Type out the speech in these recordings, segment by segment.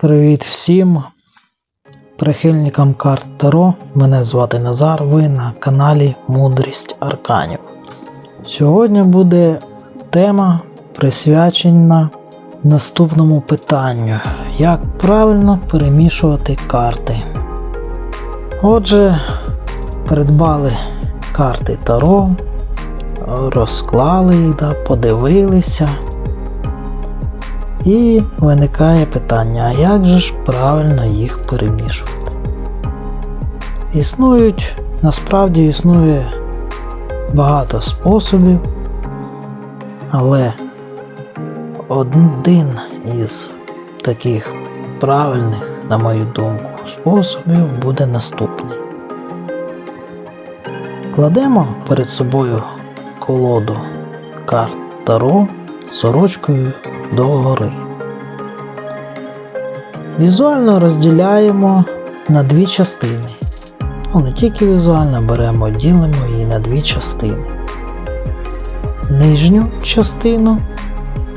Привіт всім прихильникам карт Таро. Мене звати Назар. Ви на каналі Мудрість Арканів. Сьогодні буде тема присвячена наступному питанню: як правильно перемішувати карти. Отже, придбали карти Таро, розклали їх, да, подивилися. І виникає питання, а як же ж правильно їх перемішувати? Існують, насправді існує багато способів, але один із таких правильних, на мою думку, способів буде наступний. Кладемо перед собою колоду карт Таро з сорочкою догори. Візуально розділяємо на дві частини. Ну, не тільки візуально беремо, ділимо її на дві частини. Нижню частину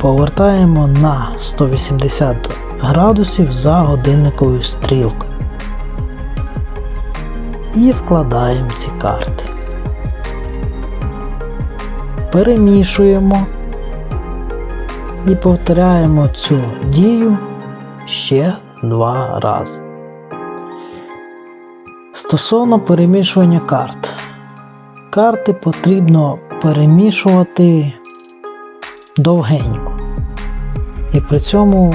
повертаємо на 180 градусів за годинниковою стрілкою. І складаємо ці карти. Перемішуємо і повторяємо цю дію ще два рази. Стосовно перемішування карт. Карти потрібно перемішувати довгенько. І при цьому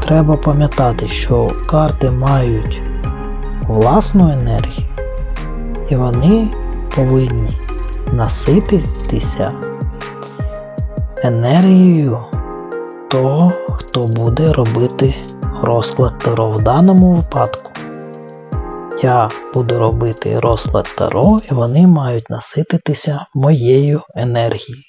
треба пам'ятати, що карти мають власну енергію, і вони повинні насититися енергією того, хто буде робити розклад Таро. В даному випадку я буду робити розклад Таро, і вони мають насититися моєю енергією.